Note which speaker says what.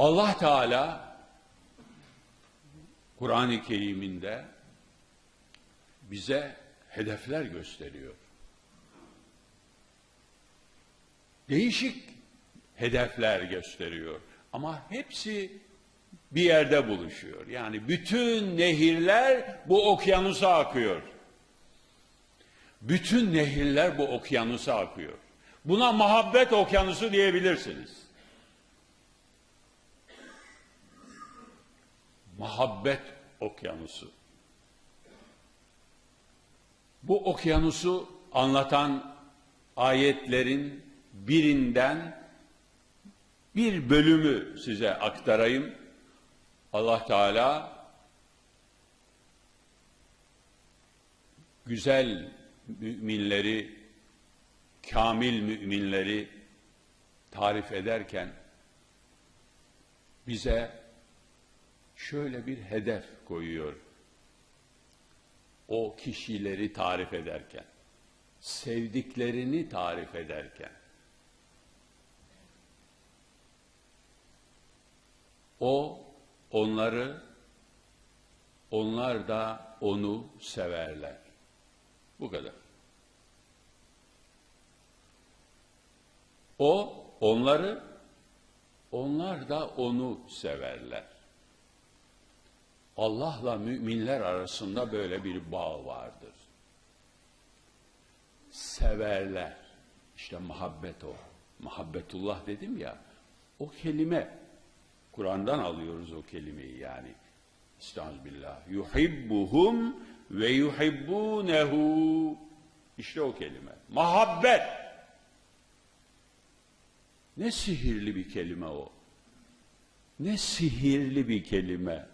Speaker 1: Allah Teala Kur'an-ı Kerim'inde bize hedefler gösteriyor. Değişik hedefler gösteriyor. Ama hepsi bir yerde buluşuyor. Yani bütün nehirler bu okyanusa akıyor. Bütün nehirler bu okyanusa akıyor. Buna muhabbet okyanusu diyebilirsiniz. Muhabbet okyanusu. Bu okyanusu anlatan ayetlerin birinden bir bölümü size aktarayım. Allah Teala güzel müminleri, kamil müminleri tarif ederken bize şöyle bir hedef koyuyor. O kişileri tarif ederken, sevdiklerini tarif ederken. O onları, onlar da onu severler. Bu kadar. O onları, onlar da onu severler. Allah'la müminler arasında böyle bir bağ vardır. Severler. İşte muhabbet o. Muhabbetullah dedim ya. O kelime Kur'an'dan alıyoruz o kelimeyi yani. Estağfirullah. Yuhibbuhum ve yuhibbunehu. İşte o kelime. Muhabbet. Ne sihirli bir kelime o. Ne sihirli bir kelime.